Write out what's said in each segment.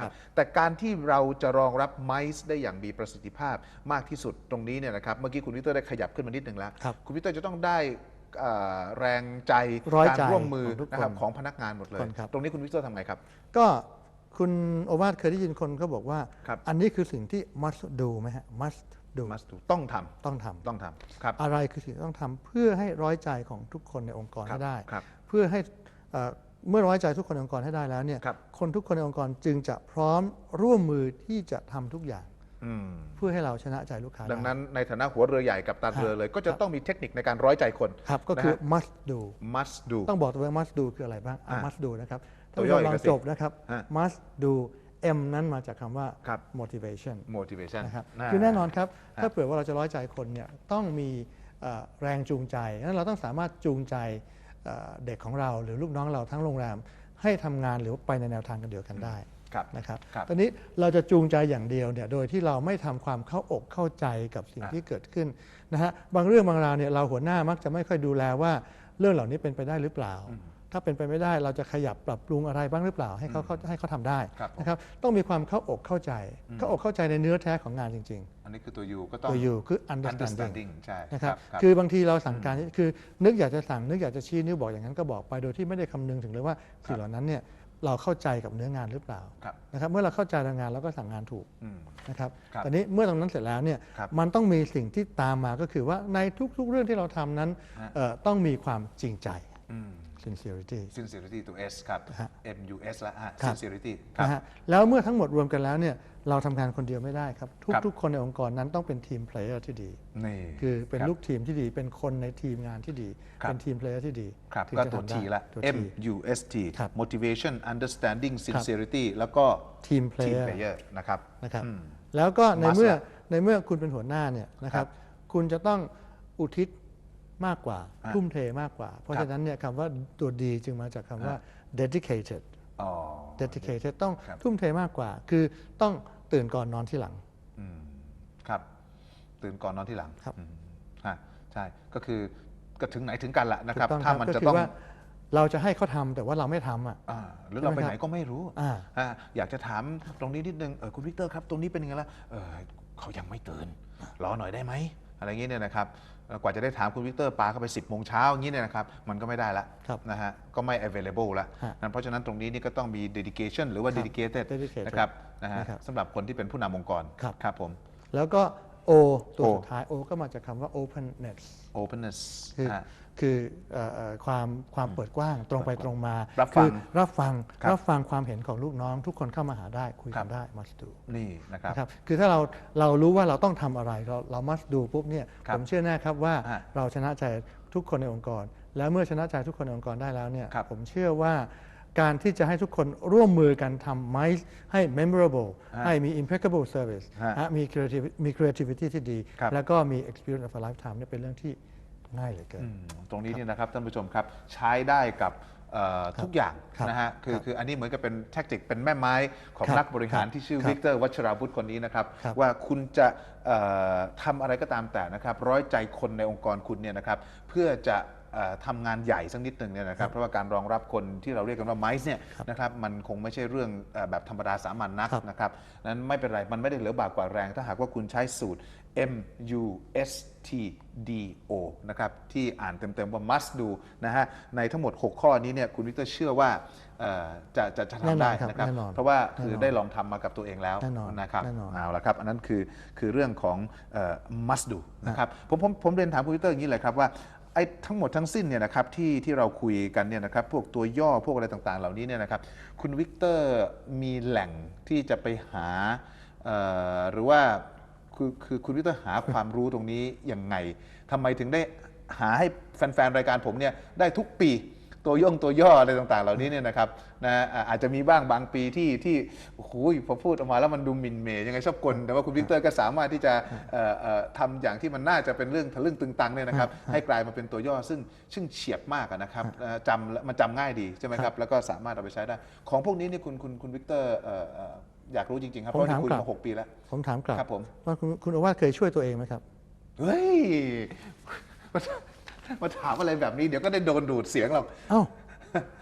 ครับแต่การที่เราจะรองรับไมซ์ได้อย่างมีประสิทธิภาพมากที่สุดตรงนี้เนี่ยนะครับเมื่อกี้คุณวิกเตอร์ได้ขยับขึ้นมานิดหนึ่งแล้ว ครับคุณวิกเตอร์จะต้องได้เอ่อแรงใจร้อยการใจร่วมมือของทุกคนนะครับของพนักงานหมดเลย คนครับ ตรงนี้คุณวิกเตอร์ทำไงครับ ก็คุณโอวาทเคยได้ยินคนเขาบอกว่า ครับ อันนี้คือสิ่งที่ must do ไหมฮะ must do must do ต้องทำต้องทำต้องทำครับ อะไรคือสิ่งที่ต้องทำเพื่อให้ร้อยใจของทุกคนในองค์กรครัให้บได้ ครับเพื่อให้เอ่อ เมื่อร้อยใจทุกคนในองค์กรให้ได้แล้วเนี่ยครับคนทุกคนในองค์กรจึงจะพร้อมร่วมมือที่จะทำทุกอย่างอืมเพื่อให้เราชนะใจลูกค้าดังไนั้นในฐานะหัวเรือใหญ่กับตาเรือเลย ก็จะต้องมีเทคนิคในการร้อยใจคนครับก็คือ นะฮะ must do must do ต้องบอกตัวเอง must do คืออะไรบ้างอะ อะ must do นะครับตัท่านวผู้ย่ชอยมลองก็สิจบนะครับ ฮะ must do M นั้นมาจากคำว่า ครับ motivation motivation นะครับา คือแน่นอนครับฮะถ้าเผื่อว่าเราจะร้อยใจคนเนี่ยต้องมีเอ่อแรงจูงใจนั้นเราต้องสามารถจูงใจ เอ่อเด็กของเราหรือลูกน้องเราทั้งโรงแรม ให้ทำงานหรือว่าไปในแนวทางกันเดียวกันได้ครับนะครับครับตอนนี้เราจะจูงใจอย่างเดียวเนี่ยโดยที่เราไม่ทำความเข้าอกเข้าใจกับสิ่งอะที่เกิดขึ้นนะฮะบางเรื่องบางราวเนี่ยเราหัวหน้ามักจะไม่ค่อยดูแลว่าเรื่องเหล่านี้เป็นไปได้หรือเปล่า ถ้าเป็นไปไม่ได้เราจะขยับปรับปรุงอะไรบ้างหรือเปล่า ให้เขาเข้าให้เขาทำได้ครับผม นะครับต้องมีความเข้าอกเข้าใจ เข้าอกเข้าใจในเนื้อแท้ของงานจริง อันนี้คือตัว U ก็ๆ ต้อง ตัวอยู่คือ understanding understanding ใช่นะครับครับคือบางทีเราสั่งการคือ นึกอยากจะสั่งนึกอยากจะชี้นิ้วบอกอย่างนั้นก็บอกไปโดยที่ไม่ได้คำนึงถึงเลยว่าสิ่งเหล่านั้นเนี่ยเราเข้าใจกับเนื้องานหรือเปล่าครับนะครับเมื่อเราเข้าใจเรื่องงานเราก็สั่งงานถูกอืม นะครับครับตอนนี้เมื่อตรงนั้นเสร็จแล้วเนี่ยครับมันต้องมีสิ่งที่ตามมาก็คือว่าในทุกๆเรื่องที่เราทำนั้นฮะ เอ่อต้องมีความจริงใจอืม sincerity sincerity ตัว S ครับ ฮะ M U S ละฮะ ครับ sincerity ครับ นะฮะแล้วเมื่อทั้งหมดรวมกันแล้วเนี่ยเราทำงานคนเดียวไม่ได้ครับครับ ทุกๆคนในองค์กรนั้นต้องเป็นทีมเพลเยอร์ที่ดี นี่คือเป็นรับ ลูกทีมที่ดีเป็นคนในทีมงานที่ดี ครับ เป็นทีมเพลเยอร์ที่ดีครับถึงก็จะตัว ทำได้ T ละ ตัว M T U S T ครับ motivation understanding sincerity แล้วก็ ทีมเพล team เยอร์ player นะครับ นะครับอืมแล้วก็ใน Must เมื่อละในเมื่อคุณเป็นหัวหน้าเนี่ยนะครับ คุณจะต้องอุทิศ มากกว่าอะทุ่มเทมากกว่า เพราะครับ ฉะนั้นเนี่ยคำว่าตัวดีจึงมาจากคำว่า dedicated อ๋อ dedicated ต้องครับ ทุ่มเทมากกว่า คือต้องตื่นก่อนนอนที่หลัง อืมครับ ตื่นก่อนนอนที่หลังครับ อืมฮะใช่ ก็คือก็ถึงไหนถึงกันละนะครับ ถูกต้องถ้าครับมันก็จะคืต้องว่าเราจะให้เขาทำแต่ว่าเราไม่ทำอะ อ่าหรือเราไปใช่ไหมไหนครับก็ไม่รู้อ่าอ่าอยากจะถามตรงนี้นิดนึงเออคุณวิกเตอร์ครับ ตรงนี้เป็นยังไงล่ะเออเขายังไม่ตื่นรอหน่อยได้ไหมอะไรอย่างเงี้ยเนี่ยนะครับเอ่อ กว่าจะได้ถามคุณวิกเตอร์ปาเข้าไป 10บโมงเช้าอย่างงี้เนี่ยนะครับ มันก็ไม่ได้ละครับนะฮะก็ไม่ available ละฮะนั้นเพราะฉะนั้นตรงนี้นี่ก็ต้องมี dedication หรือว่าครับ dedicated dedicated นะครับนะฮะนะครับสำหรับคนที่เป็นผู้นำองค์กรครับครับผมแล้วก็ O ตัว O สุดท้าย O ก็มาจากคำว่า openness openness คือฮะ คือเอ่อเอ่อความความเปิดกว้างตรงไปตรงมารับฟังคือรับฟังครับรับฟังความเห็นของลูกน้อง ทุกคนเข้ามาหาได้คุยครักันบได้ must do นี่นะครับ นะครับคือถ้าเราเรารู้ว่าเราต้องทำอะไรเราเรา must do ปุ๊บเนี่ยครับผมเชื่อแน่ครับว่าฮะเราชนะใจทุกคนในองค์กร แล้วเมื่อชนะใจทุกคนในองค์กรได้แล้วเนี่ยครับผมเชื่อว่า การที่จะให้ทุกคนร่วมมือกันทำ MICE ให้ memorable ฮะให้มี impeccable service ฮะฮะมี creativity มี creativity ที่ดีครับแล้วก็มี experience of a lifetime เนี่ยเป็นเรื่องที่ง่ายเหลือเกินอืมตรงนี้เนี่ยนะครับท่านผู้ชมครับใช้ได้กับเอ่อทุกอย่างครับนะฮะคือครับคืออันนี้เหมือนกับเป็นแท็กติกเป็นแม่ไม้ของครับนักบริหารครับที่ชื่อครับวิกเตอร์วัชราบุตรคนนี้นะครับครับ ว่าคุณจะเอ่อทำอะไรก็ตามแต่นะครับ ร้อยใจคนในองค์กรคุณเนี่ยนะครับ เพื่อจะเอ่อ ทำงานใหญ่สักนิดหนึ่งเนี่ยนะครับเพราะว่าการรองรับคนที่เราเรียกกันว่าไมซ์เนี่ยนะครับมันคงไม่ใช่เรื่องเอ่อแบบธรรมดาสามัญนักครับนะครับนั้นไม่เป็นไรมันไม่ได้เหลือบากกว่าแรง ถ้าหากว่าคุณใช้สูตร M U S T D O นะครับที่อ่านเต็มๆว่า must do นะฮะในทั้งหมด 6 ข้อนี้เนี่ยคุณวิกเตอร์เชื่อว่าเอ่อจะจะจะแน่นอนทำได้ครับนะครับแน่นอนเพราะว่าคือแน่นอนได้ลองทำมากับตัวเองแล้วแน่นอนนะครับแน่นอนเอาละครับอันนั้นคือคือเรื่องของเอ่อ must do นะครับผมผมผมเรียนถามคุณวิกเตอร์อย่างนี้เลยครับว่า ไอ้ทั้งหมดทั้งสิ้นเนี่ยนะครับที่ที่เราคุยกันเนี่ยนะครับพวกตัวย่อพวกอะไรต่างๆ เหล่านี้เนี่ยนะครับคุณวิกเตอร์มีแหล่งที่จะไปหาหรือว่าคือคือคุณวิกเตอร์หาความรู้ตรงนี้ยังไงทำไมถึงได้หาให้แฟนๆรายการผมเนี่ยได้ทุกปี ตัวย่งตัวย่ออะไรต่างๆ เหล่านี้เนี่ยนะครับนะอ่าอาจจะมีบ้างบางปีที่ที่โอ้โหพอพูดออกมาแล้วมันดูหมิ่นเหมยยังไงชอบกลแต่ว่าคุณวิกเตอร์ก็สามารถที่จะเอ่อเอ่อทำอย่างที่มันน่าจะเป็นเรื่องทะลึ่งตึงตังเนี่ยนะครับให้กลายมาเป็นตัวย่อซึ่งซึ่งเฉียบมากอะนะครับเอ่อจำแล้วมันจำง่ายดีใช่ไหมครับแล้วก็สามารถเอาไปใช้ได้ ของพวกนี้นี่คุณคุณคุณวิกเตอร์เอ่อเอ่ออยากรู้จริงๆครับเพผมราะว่าถามที่คุยกลับมาหกปีแล้วผมถามกลับครับผมว่าคุณคุณโอวาทเคยช่วยตัวเองไหมครับเฮ้ย มามาถามอะไรแบบนี้เดี๋ยวก็ได้โดนดูดเสียงหรอกเอ้า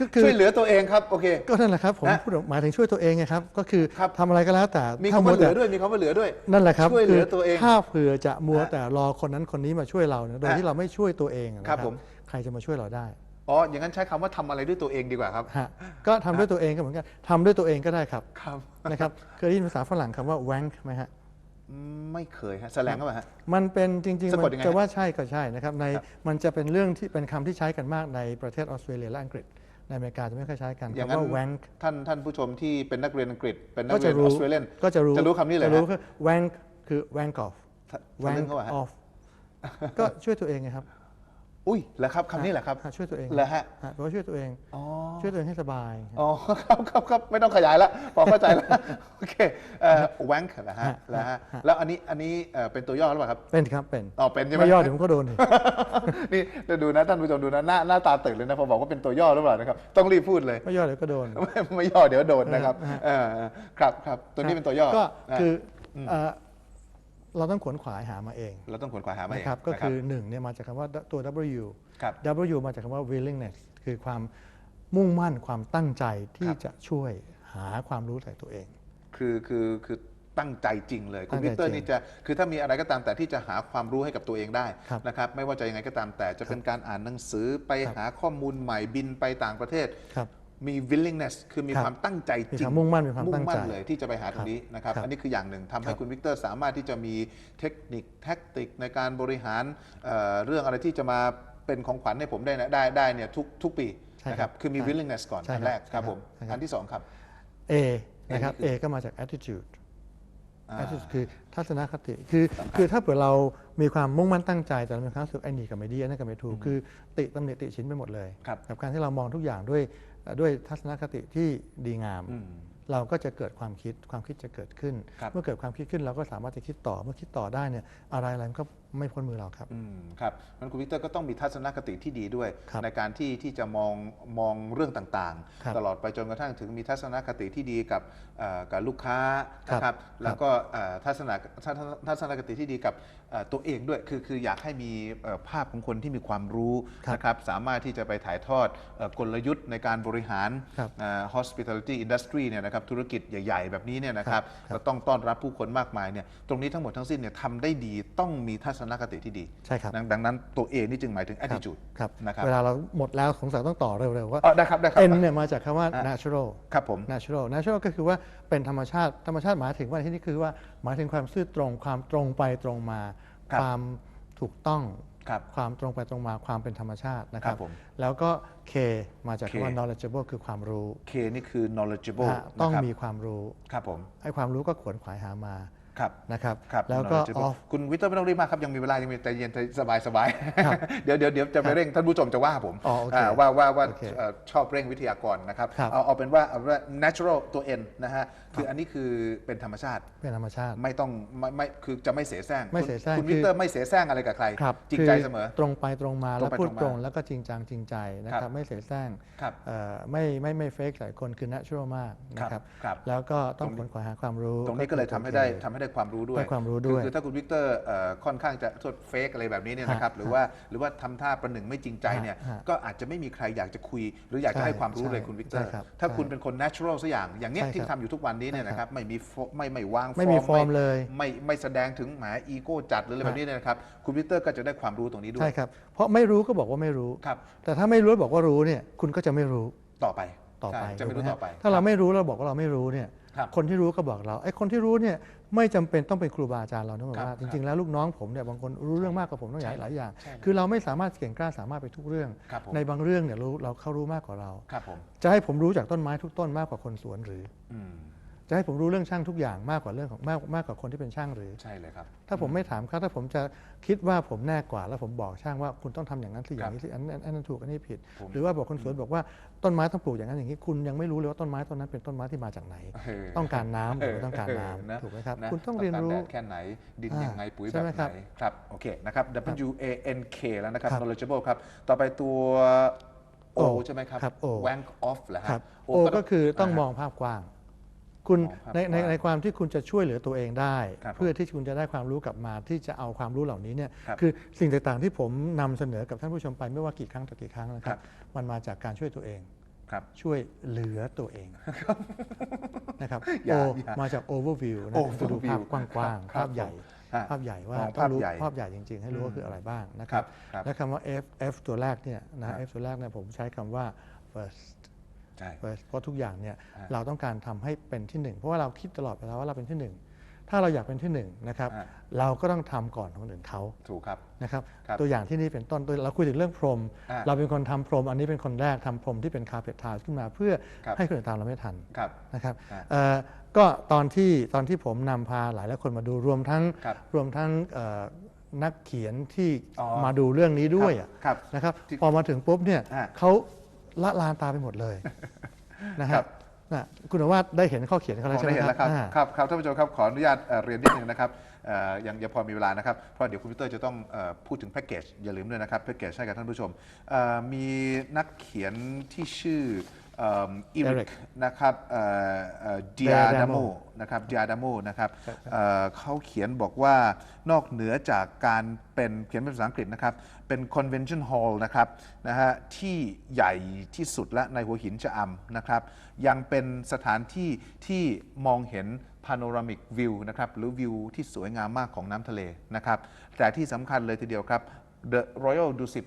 ก็คือช่วยเหลือตัวเองครับโอเค ก็นั่นแหละครับผมนะพูดหมายถึงช่วยตัวเองไงครับ ก็คือครับ ทำอะไรก็แล้วแต่มีถ้าคำมัว่าเหลืแต่อด้วยมีคำว่าเหลือด้วย นั่นแหละครับช่วยเหลือคืตัวเองถ้าเผื่อจะมัวฮะแต่รอคนนั้นคนนี้มาช่วยเราเนี่ยโดยฮะที่เราไม่ช่วยตัวเองนะคครัรับบผม ใครจะมาช่วยเราได้อ๋ออย่างนั้นใช้คำว่าทำอะไรด้วยตัวเองดีกว่าครับฮะก็ทำด้วยตัวเองก็เหมือนกันทำด้วยตัวเองก็ได้ครับครับ นะครับเคยได้ยินภาษาฝรั่งคำว่า wank ไหมฮะ ไม่เคยฮะแสลงก็ปล่าฮะ มันเป็นจริงๆสะมักดยังไงจะฮะว่าใช่ก็ใช่นะครับในครับมันจะเป็นเรื่องที่เป็นคำที่ใช้กันมากในประเทศออสเตรเลียและอังกฤษ ในอเมริกาจะไม่ค่อยใช้กันอย่างคำนั้นว่า wank ท่านท่านผู้ชมที่เป็นนักเรียนอังกฤษ เป็นนักก็เรีจะยนอรู้อสเตรเลียนก็จะรู้จะรู้คำนี้เลยจะรู้ฮะคือ wank คือ wank off ทะทะ wank ลึ่งเข้ามาฮะ off ก็ช่วยตัวเองไงครับ อุ้ยเหรอครับคำนี้เหรอครับฮะช่วยตัวเองเหรอฮะฮะ แปลว่าช่วยตัวเอง อ๋อ ช่วยตัวเองให้สบายอ๋อ ครับครับครับไม่ต้องขยายแล้วพอเข้าใจแล้ว โอเคเอ่อแวงค์นะฮะฮะแล้วฮะ ฮะ แล้วอันนี้อันนี้เอ่อเป็นตัวย่อหรือเปล่าครับ เป็นครับเป็นอ๋อเป็นใช่ไหม ไม่ยอดเดี๋ยวผมก็โดนอีก นี่เดี๋ยวดูนะท่านผู้ชมดูนะหน้าหน้าตาตื่นเลยนะพอบอกว่าเป็นตัวย่อหรือเปล่านะครับ ต้องรีบพูดเลย ไม่ยอดเดี๋ยวก็โดน ไม่ไม่ย่อเดี๋ยวโดนนะครับฮะเออเออครับครับตัวนี้เป็นตัวย่อก็นะคืออเอ่อ เราต้องขวนขวายหามาเองเราต้องขวนขวายหามาเองนะครับก็คือหนึ่งเนี่ยมาจากคำว่าตัว W ครับ W มาจากคำว่า willingness คือความมุ่งมั่นความตั้งใจที่ครับจะช่วยหาความรู้ใส่ตัวเอง คือคือคือตั้งใจจริงเลยตั้คุณงใจวิกเตอร์จริงนี่จะคือถ้ามีอะไรก็ตามแต่ที่จะหาความรู้ให้กับตัวเองได้ครับนะครับไม่ว่าจะยังไงก็ตามแต่จะเป็นการอ่านหนังสือไปครับหาข้อมูลใหม่บินไปต่างประเทศครับ มี willingness คือมีครับความตั้งใจจมีริคงวามมุ่งมั่นมีความตั้งใจเลยที่จะไปหาตรงนี้นะครับ ครับอันนี้คืออย่างหนึ่งทำให้ครับคุณวิกเตอร์สามารถที่จะมีเทคนิคแท็กติกในการบริหารเอ่อเรื่องอะไรที่จะมาเป็นของขวัญให้ผมได้นะได้ได้เนี่ยทุกทุกปีใช่นะคครัรับบคือมี ใช่ willingness ก่อนใช่อันครับแรกครับใช่ครับผมใช่ครับ อันที่สองครับ A นะครับนี่คือ A ก็มาจาก attitude อ่า attitude คือทัศนคติคือคือถ้าเผื่อเรามีความมุ่งมั่นตั้งใจแต่เรามีความรู้สึกไอ้นี่กับไม่ดีอันนั้นกับไม่ถูกคือติตำหนิติชินไปหมดเลยครับ กับการที่เรามองทุกอย่างด้วยเอ่อ ด้วยทัศนคติที่ดีงามอืมเราก็จะเกิดความคิดความคิดจะเกิดขึ้นครับเมื่อเกิดความคิดขึ้นเราก็สามารถจะคิดต่อเมื่อคิดต่อได้เนี่ยอะไรอะไรมันก็ไม่พ้นมือเราครับ อืมครับมันคุณวิกเตอร์ก็ต้องมีทัศนคติที่ดีด้วย ครับในการที่ที่จะมองมองเรื่องต่างครับๆ ตลอดไปจนกระทั่งถึงมีทัศนคติที่ดีกับเอ่อกับลูกค้านะคครัรับบแล้วก็เอ่อทัศนทัศนทัศนคติที่ดีกับเอ่อตัวเองด้วยคือคืออยากให้มีเอ่อภาพของคนที่มีความรู้ครับนะครับสามารถที่จะไปถ่ายทอดเอ่อกลยุทธ์ในการบริหารครับ เอ่อ hospitality industry เนี่ยนะครับธุรกิจใหญ่ ๆ แบบนี้เนี่ยนะครับ ครับ ก็ต้องต้อนรับผู้คนมากมายเนี่ยตรงนี้ทั้งหมดทั้งสิ้นเนี่ยทำได้ดีต้องมีทัศนคติที่ดีใช่ครับดังดังนั้นตัว A นี่จึงหมายถึง attitude ครับนะครับเวลาเราหมดแล้วสงสัยต้องต่อเร็วๆว่าอ๋อได้ครับได้ครับ N เนี่ยมาจากคำว่า natural ครับผม natural natural ก็คือว่าเป็นธรรมชาติธรรมชาติหมายถึงว่าที่นี่คือว่าหมายถึงความซื่อตรงความตรงไปตรงมาครับความถูกต้องครับความตรงไปตรงมาความเป็นธรรมชาตินะครัครับบผมแล้วก็ K มาจาก K คำว่า knowledgeable คือความรู้ K นี่คือ knowledgeable ฮะต้องนะครับมีความรู้ครับผมไอ้ความรู้ก็ขวนขวายหามา ครับนะครับครับแล้วก็ knowledgeable off คุณวิทเตอร์ไม่ต้องรีบมากครับ ยังมีเวลา ยังมีใจเย็นใจสบายสบายครับเดี๋ยวเดี๋ยวเดี๋ยวจะไปเร่งท่านผู้ชมจะว่าผมอ๋อโอเคาว่าว่าว่าโอเคเอ่อชอบเร่งวิทยากรนะครับ ครับ เอาเอาเป็นว่าเอาเป็นว่า natural ตัว N นะฮะคืออันนี้คือเป็นธรรมชาติเป็นธรรมชาติ ไม่ต้องไม่ไม่คือจะไม่เสแสร้งไม่เสแสร้งคุณคือ วิทเตอร์ไม่เสแสร้งอะไรกับใคร ครับจริงคือใจเสมอ ตรงไปตรงมาตรแล้งวไปพูดตรงมาตรงแล้วก็จริงจังจริงใจนะคครัรับบ ไม่เสแสร้งครับ เอ่อไม่ไม่ไม่เฟกหลายคนคือ natural มากนะครับครับแล้วก็ต้องตรงขนี้นขวายหาความรู้ตรงนี้ก็เลยทำให้ได้ทำให้ได้ความรู้ด้วยได้ความรู้ด้วยคือคือถ้าคุณวิกเตอร์เอ่อค่อนข้างจะโทษเฟกอะไรแบบนี้เนี่ยนะครับฮะหรือว่าหรือว่าทำท่าประหนึ่งไม่จริงใจเนี่ยฮะฮะก็อาจจะไม่มีใครอยากจะคุย หรืออยากจะใช่ให้ความรู้ใช่เลยคุณวิกเตอร์ใช่ครับถ้าใช่คุณเป็นคน natural สักอย่างอย่างเนี้ยใช่ที่ครับทำอยู่ทุกวันนี้เนี่ยใช่นะคครัรับบไม่มีฟอไม่ไม่วางไม่มีฟอร์มเลยไม่ไม่แสดงถึงหมายอีโก้จัดหรืออะไรแบบนี้เนี่ยนะครับคุณวิกเตอร์ก็จะได้ความรู้ตรงนี้ด้วใช่ยครับเพราะไม่รู้ก็บอกว่าไม่รู้ครับแต่ถ้าไม่รู้บอกว่ารู้เนี่ยคุณก็จะไม่รู้ต่อไป ต่อไปใช่จะไม่รู้ถูกหต่อไปถ้าเราไม่รู้เราบอกว่าเราไม่รู้เนี่ยครับคนที่รู้ก็บอกเราไอ้คนที่รู้เนี่ยไม่จำเป็นต้องเป็นครูบาอาจารย์เรานะบอกครับว่าจริงๆแล้วลูกน้องผมเนี่ยบางคนรู้เรื่องมากกว่าผมต้องหลายหลายอย่าง ใช่คือเราไม่สามารถเก่งกล้าสามารถไปทุกเรื่อง ครับผม ในบางเรื่องเนี่ยรู้เราเขารู้มากกว่าเรา ครับผมจะให้ผมรู้จากต้นไม้ทุกต้นมากกว่าคนสวนหรือ อืม จะให้ผมรู้เรื่องช่างทุกอย่างมากกว่าเรื่องของมากมากกว่าคนที่เป็นช่างหรือ ใช่เลยครับ ถ้าผมไม่ถามเขาถ้าผมจะคิดว่าผมแน่กว่า แล้วผมบอกช่างว่าคุณต้องทำอย่างนั้นสิอย่างนี้สิอันนั้นอันนั้นถูกอันนี้ผิดผมหรือว่าบอกคนสวนบอกว่าต้นไม้ต้องปลูกอย่างนั้นอย่างนี้คุณยังไม่รู้เลยว่าต้นไม้ต้นนั้นเป็นต้นไม้ที่มาจากไหนเออต้องการน้ำหรือไม่เต้องการน้ำนะถูกไหมครับนะคุณต้องเรียนรู้กาแดดแค่ไหนดินอ่ายังไงปุ๋ยใช่แบบไหมไหครับนครับโอเคนะครับ W A N K แล้วนะครับครับ knowledgeable ครับต่อไปตัว O โอใช่ไหมครับครับ O wank off เหรอคฮะรับโอก็คือต้องมาองภาพกว้าง คุณมองภาพในในกว้างในความที่คุณจะช่วยเหลือตัวเองได้ ครับผมเพื่อที่คุณจะได้ความรู้กลับมา ที่จะเอาความรู้เหล่านี้เนี่ยครับคือสิ่งต่างๆที่ผมนำเสนอกับท่านผู้ชมไปไม่ว่ากี่ครั้งต่อกี่ครั้งนะคครัรับ บ มันมาจากการช่วยตัวเอง ครับ ช่วยเหลือตัวเองนะครับอย่า O อย่ามาจาก overview นะคือดูภาพ Overview กว้างครับๆภาพใหญ่ ฮะภาพใหญ่ว่ามองต้องรู้ภาพใหญ่ภาพใหญ่จริง ๆ ให้รู้ว่าคืออะไรบ้างนะคครัรับบครับและคำว่า F F ตัวแรกเนี่ยนะ F ตัวแรกเนี่ยผมใช้คำว่า first ใช่ first เพราะทุกอย่างเนี่ยฮะเราต้องการทำให้เป็นที่หนึ่งเพราะว่าเราคิดตลอดเวลาว่าเราเป็นที่หนึ่งถ้าเราอยากเป็นที่หนึ่งนะครับฮะเราก็ต้องทำก่อนคนอื่นเขาถูกครับ นะครับครับตัวอย่างที่นี่เป็นต้นตัวเราคุยถึงเรื่องพรม อ่าเราเป็นคนทำพรม อันนี้เป็นคนแรกทำพรมที่เป็นคาเ e ตทาขึ้นมาเพื่อครับ ให้คนอื่นตามเราไม่ทัน ครับ นะครับอ่าเอ่อก็ตอนที่ตอนที่ผมนำพาหลายหลายคนมาดูรวมทั้งครับรวมทั้งเอ่อนักเขียนที่อ๋อมาดูเรื่องนี้ด้วยอะครับนะครับ ที่พอมาถึงปุ๊บเนี่ยอ่าเขา ละลานตาไปหมดเลยนะครัฮะบนะคุณว่าได้เห็นข้อเขียนเขาแล้วผมใช่ไหมได้เห็นคแล้วครับรับอ่าครับครับท่านผู้ชมครับขออนุญาตเอ่อเรียนนิดนึงนะครับเอ่อยังยังพอมีเวลานะครับเพราะเดี๋ยวคุณพีเตอร์จะต้องเอ่อพูดถึงแพ็กเกจอย่าลืมด้วยนะครับแพ็กเกจให้กับท่านผู้ชมเอ่อมีนักเขียนที่ชื่อ อีริ Eric กนะครับเดียดามโม Diadamo นะครับเดียดามโมนะครับเอ่อเขาเขียนบอกว่านอกเหนือจากการเป็นเขียนเป็นภาษาอังกฤษนะครับ เป็น convention hall นะครับนะฮะที่ใหญ่ที่สุดและในหัวหินชะอำนะครับ ยังเป็นสถานที่ที่มองเห็น panoramic view นะครับหรือวิวที่สวยงามมากของน้ำทะเลนะครับ แต่ที่สำคัญเลยทีเดียวครับ The Royal Dusit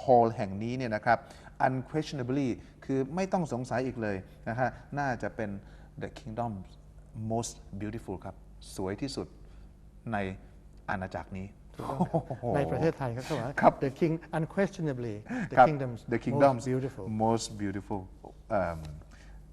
Hall แห่งนี้เนี่ยนะครับ unquestionably คือไม่ต้องสงสัยอีกเลยนะฮะน่าจะเป็น the kingdom's most beautiful ครับ สวยที่สุดในอาณาจักรนี้ ในประเทศไทยครับเขาบอกว่าครับ the king unquestionably the ครับ kingdom's the most kingdom's beautiful most beautiful เอิ่ม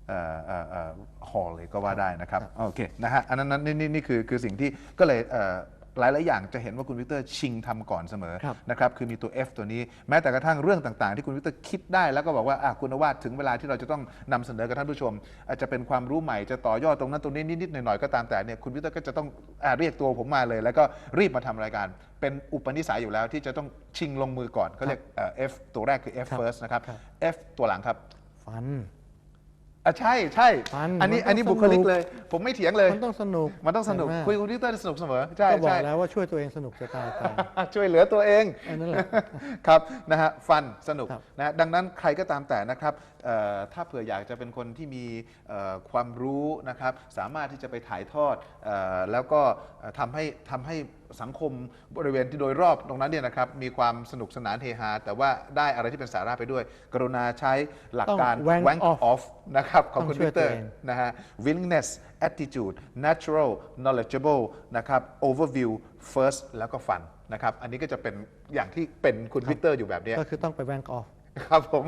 เอ่อเอ่อเอ่อ hall เลยก็ว่าได้นะครับ โอเคนะฮะอันนั้นนั่นนี่นี่นี่คือคือสิ่งที่ก็เลยเอ่อ หลายหลายๆอย่างจะเห็นว่าคุณวิกเตอร์ชิงทำก่อนเสมอครับนะครับคือมีตัว F ตัวนี้แม้แต่กระทั่งเรื่องต่างๆ ที่คุณวิกเตอร์คิดได้ แล้วก็บอกว่าอะคุณวาดถึงเวลาที่เราจะต้องนำเสนอกับท่านผู้ชม อาจจะเป็นความรู้ใหม่จะต่อยอดตรงนั้นตรงนี้นิดๆหน่อยๆก็ตามแต่เนี่ยคุณวิกเตอร์ก็จะต้องอะเรียกตัวผมมาเลย แล้วก็รีบมาทำรายการเป็นอุปนิสัยอยู่แล้วที่จะต้องชิงลงมือก่อนเขาเรียกเอ่อ F ตัวแรกคือ F ครับ first นะครับครับ F ตัวหลังครับฟัน อะใช่ใช่ฟันอันนี้มันต้องอันนี้บุคลิกสนุก เลย ผมไม่เถียงเลย มันต้องสนุกมันต้องสนุกใช่ไหมคุยกับคุณวิกเตอร์สนุกเสมอ ใช่ก็บอกใช่แล้วว่าช่วยตัวเองสนุกจะตายไปช่วยเหลือตัวเอง อันนั้นแหละ ครับนะฮะฟันสนุกครับ นะฮะดังนั้นใครก็ตามแต่นะครับเอ่อ ถ้าเผื่ออยากจะเป็นคนที่มีเอ่อความรู้นะครับสามารถที่จะไปถ่ายทอดเอ่อแล้วก็เอ่อทำให้ทำให้สังคมบริเวณที่โดยรอบตรงนั้นเนี่ยนะครับมีความสนุกสนานเฮฮาแต่ว่าได้อะไรที่เป็นสาระไปด้วย กรุณาใช้หลักการต้อง wank wank off off นะครับของคุณต้องช่วิวยกเตอร์ตัวเองนะฮะ willingness attitude natural knowledgeable นะครับ overview first แล้วก็ fun นะครับอันนี้ก็จะเป็นอย่างที่เป็นคุณวิกเตอร์อยู่แบบเนี้ยก็คือต้องไปแวนกออฟครับผม